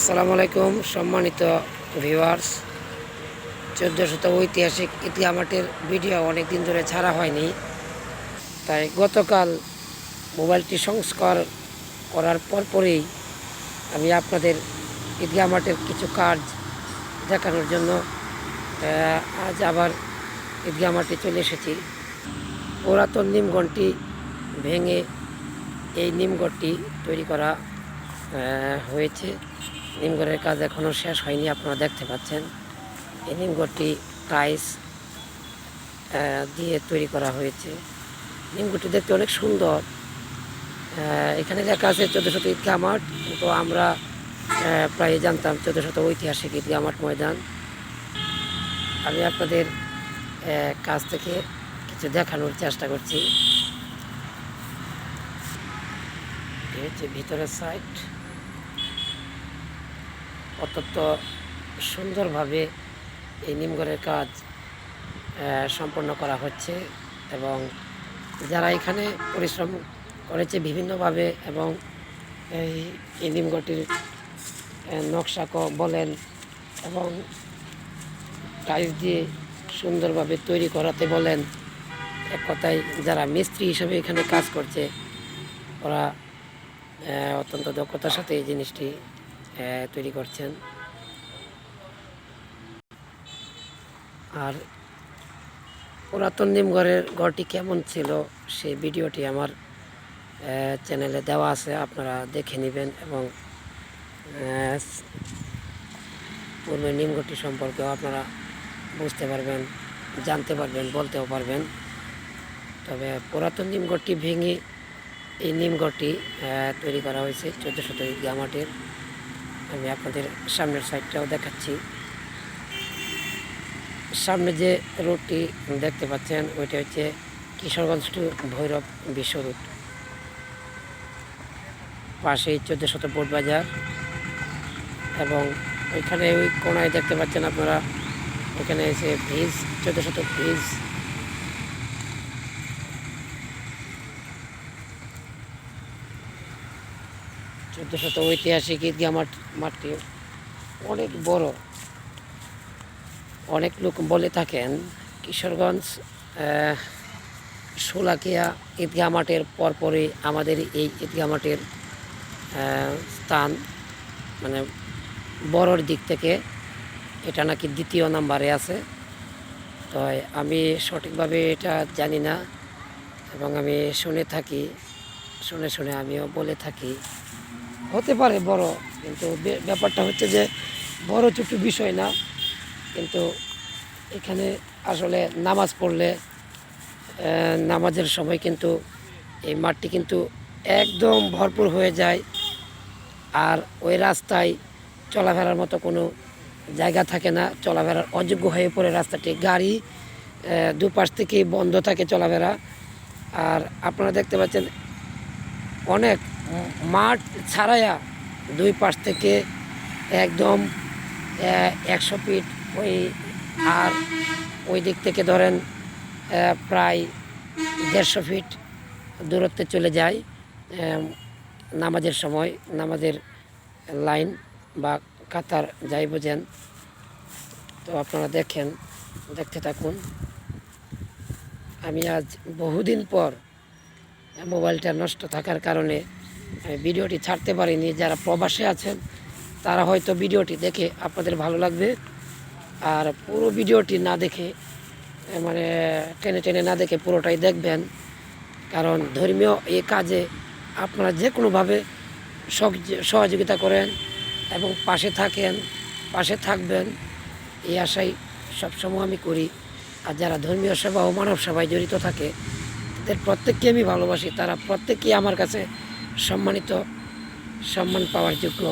আসসালামু আলাইকুম, সম্মানিত ভিউয়ার্স চোদ্দোশত ঐতিহাসিক ইতিহামাটের ভিডিও অনেক দিন ধরে ছাড়া হয়নি। তাই গতকাল মোবাইলটি সংস্কার করার পরপরেই আমি আপনাদের ইতিহামাটের কিছু কাজ দেখানোর জন্য আজ আবার মাঠে চলে এসেছি। পুরাতন নিমগণটি ভেঙে এই নিমগড়টি তৈরি করা হয়েছে। নিমগড়ের কাজ এখনও শেষ হয়নি, আপনারা দেখতে পাচ্ছেন। এই নিমগড়টি টাইস দিয়ে তৈরি করা হয়েছে। নিমগড়টি দেখতে অনেক সুন্দর। এখানে লেখা আছে চোদ্দোশত ঈদগাহ মাঠ, কিন্তু আমরা প্রায় জানতাম চোদ্দোশত ঐতিহাসিক ঈদগাহ মাঠ ময়দান। আমি আপনাদের কাছ থেকে কিছু দেখানোর চেষ্টা করছি। ভিতরের সাইড। অত্যন্ত সুন্দরভাবে এই নিমগড়ের কাজ সম্পন্ন করা হচ্ছে এবং যারা এখানে পরিশ্রম করেছে বিভিন্নভাবে এবং এই এই নিমগড়টির আহ, নকশা বলেন এবং টাইলস দিয়ে সুন্দরভাবে তৈরি করাতে বলেন এক কথায় যারা মিস্ত্রি হিসেবে এখানে কাজ করছে ওরা অত্যন্ত দক্ষতার সাথে এই জিনিসটি তৈরি করছেন। আর পুরাতন নিমঘরের ঘরটি কেমন ছিল সেই ভিডিওটি আমার চ্যানেলে দেওয়া আছে, আপনারা দেখে নেবেন এবং পূর্বের নিমঘরটি সম্পর্কেও আপনারা বুঝতে পারবেন, জানতে পারবেন, বলতেও পারবেন। তবে পুরাতন নিমঘরটি ভেঙে এই নিমঘরটি তৈরি করা হয়েছে চোদ্দ শত ঈদগাহ মাঠের। আমি আপনাদের সামনের সাইডটাও দেখাচ্ছি। সামনে যে রোডটি দেখতে পাচ্ছেন, ওইটা হচ্ছে কিশোরগঞ্জ টু ভৈরব বিশ্ব রুট পাশেই চোদ্দ শত বোট বাজার এবং ওইখানে ওই কোনায় দেখতে পাচ্ছেন আপনারা ওখানে এসে ব্রিজ, চোদ্দ শত ব্রিজ। চোদ্দ শত ঐতিহাসিক ঈদগাহ মাঠ, মাঠটি অনেক বড়। অনেক লোক বলে থাকেন, কিশোরগঞ্জ শোলাকিয়া ঈদগাহ মাঠের পরপরই আমাদের এই ঈদগাহ মাঠের স্থান মানে বড়র দিক থেকে এটা নাকি দ্বিতীয় নাম্বারে আছে। তো আমি সঠিকভাবে এটা জানি না এবং আমি শুনে থাকি, শুনে শুনে আমিও বলে থাকি। হতে পারে বড়, কিন্তু ব্যাপারটা হচ্ছে যে বড় ছোট বিষয় না, কিন্তু এখানে আসলে নামাজ পড়লে নামাজের সময় কিন্তু এই মাঠটি কিন্তু একদম ভরপুর হয়ে যায় আর ওই রাস্তায় চলাফেরার মতো কোনো জায়গা থাকে না, চলাফেরার অযোগ্য হয়ে পড়ে রাস্তাটি। গাড়ি দুপাশ থেকেই বন্ধ থাকে চলাফেরা। আর আপনারা দেখতে পাচ্ছেন অনেক মাঠ ছাড়াইয়া দুই পাশ থেকে একদম একশো ফিট ওই আর ওই দিক থেকে ধরেন প্রায় দেড়শো ফিট দূরত্বে চলে যায় নামাজের সময়, নামাজের লাইন বা কাতার যাই বোঝেন। তো আপনারা দেখেন, দেখতে থাকুন। আমি আজ বহুদিন পর মোবাইলটা নষ্ট থাকার কারণে ভিডিওটি ছাড়তে পারিনি। যারা প্রবাসে আছেন, তারা হয়তো ভিডিওটি দেখে আপনাদের ভালো লাগবে। আর পুরো ভিডিওটি না দেখে মানে টেনে টেনে না দেখে পুরোটাই দেখবেন। কারণ ধর্মীয় এই কাজে আপনারা যে কোনোভাবে সহযোগিতা করেন এবং পাশে থাকেন, পাশে থাকবেন, এই আশাই সবসময় আমি করি। আর যারা ধর্মীয় সেবা ও মানব সেবায় জড়িত থাকে, তাদের প্রত্যেককে আমি ভালোবাসি। তারা প্রত্যেকেই আমার কাছে সম্মানিত সম্মান পাওয়ার যোগ্য